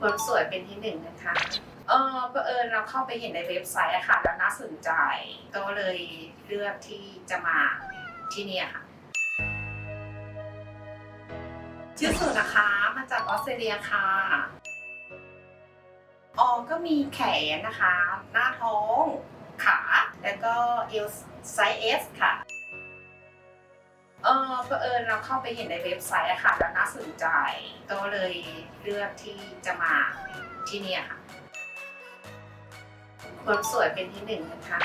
ความสวยเป็นที่หนึ่งนะคะเออเผอิญเราเข้าไปเห็นในเว็บไซต์อะค่ะ แล้วน่าสนใจ ก็เลยเลือกที่จะมาที่นี่ค่ะ ชื่อสุนะคะ มาจากออสเตรเลียค่ะอ๋อก็มีแขนนะคะ หน้าท้อง ขา แล้วก็เอวไซส์ S ค่ะ เออเออิญเราเข้าไปเห็นในเว็บไซต์อะค่ะ แล้วน่าสนใจ ก็เลยเลือกที่จะมาที่นี่ค่ะ ความสวยเป็นที่หนึ่งนะคะ